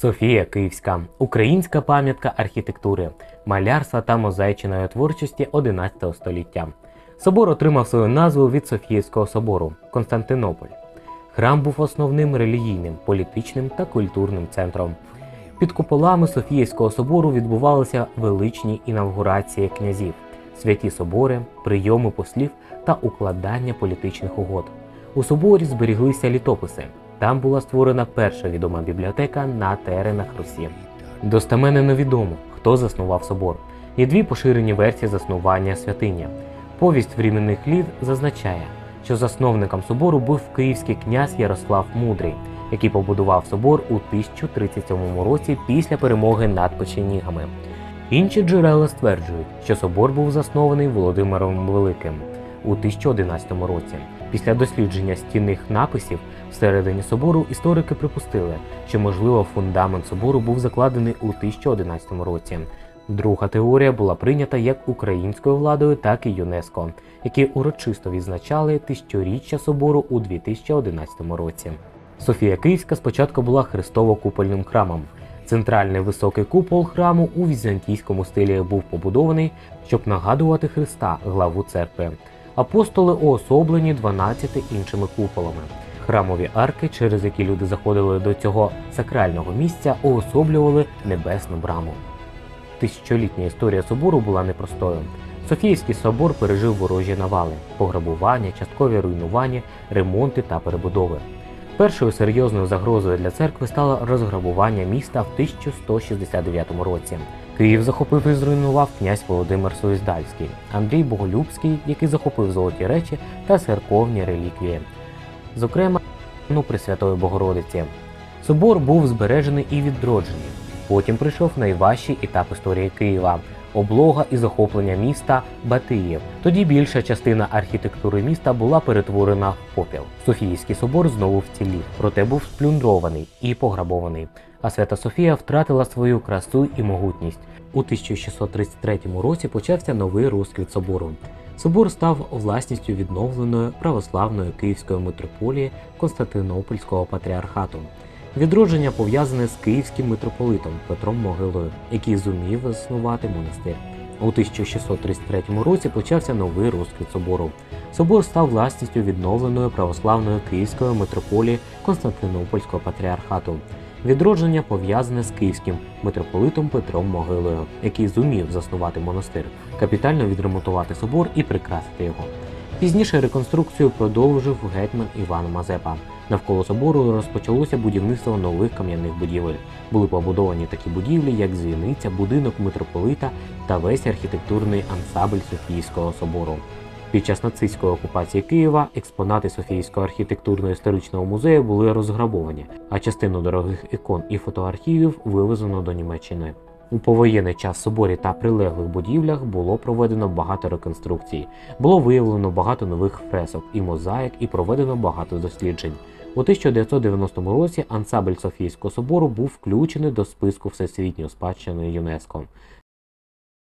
Софія Київська українська пам'ятка архітектури, малярства та мозаїчної творчості 11 століття. Собор отримав свою назву від Софіївського собору Константинополь. Храм був основним релігійним, політичним та культурним центром. Під куполами Софіївського собору відбувалися величні інавгурації князів, святі собори, прийоми послів та укладання політичних угод. У соборі зберіглися літописи. Там була створена перша відома бібліотека на теренах Русі. Достеменно невідомо, хто заснував собор. Є дві поширені версії заснування святині. Повість временних літ зазначає, що засновником собору був київський князь Ярослав Мудрий, який побудував собор у 1037 році після перемоги над печенігами. Інші джерела стверджують, що собор був заснований Володимиром Великим у 1011 році. Після дослідження стінних написів всередині собору історики припустили, що можливо фундамент собору був закладений у 1011 році. Друга теорія була прийнята як українською владою, так і ЮНЕСКО, які урочисто відзначали тисячоріччя собору у 2011 році. Софія Київська спочатку була хрестово-купольним храмом. Центральний високий купол храму у візантійському стилі був побудований, щоб нагадувати Христа, главу церкви. Апостоли уособлені 12 іншими куполами. Храмові арки, через які люди заходили до цього сакрального місця, уособлювали небесну браму. Тисячолітня історія собору була непростою. Софійський собор пережив ворожі навали, пограбування, часткові руйнування, ремонти та перебудови. Першою серйозною загрозою для церкви стало розграбування міста в 1169 році. Київ захопив і зруйнував князь Володимир Суїздальський, Андрій Боголюбський, який захопив золоті речі та церковні реліквії, зокрема, ну Пресвятої Богородиці. Собор був збережений і відроджений. Потім прийшов найважчий етап історії Києва облога і захоплення міста Батиїв. Тоді більша частина архітектури міста була перетворена в попіл. Софійський собор знову вцілів, проте був сплюндрований і пограбований. А Свята Софія втратила свою красу і могутність. У 1633 році почався новий розквіт собору. Собор став власністю відновленої православної Київської митрополії Константинопольського патріархату. Відродження пов'язане з київським митрополитом Петром Могилою, який зумів заснувати монастир. У 1633 році почався новий розквіт собору. Собор став власністю відновленої православної Київської митрополії Константинопольського патріархату. Відродження пов'язане з київським митрополитом Петром Могилою, який зумів заснувати монастир, капітально відремонтувати собор і прикрасити його. Пізніше реконструкцію продовжив гетьман Іван Мазепа. Навколо собору розпочалося будівництво нових кам'яних будівель. Були побудовані такі будівлі, як дзвіниця, будинок митрополита та весь архітектурний ансамбль Софійського собору. Під час нацистської окупації Києва експонати Софійського архітектурно-історичного музею були розграбовані, а частину дорогих ікон і фотоархівів вивезено до Німеччини. У повоєнний час соборі та прилеглих будівлях було проведено багато реконструкцій. Було виявлено багато нових фресок і мозаїк, і проведено багато досліджень. У 1990 році ансамбль Софійського собору був включений до списку Всесвітньої спадщини ЮНЕСКО.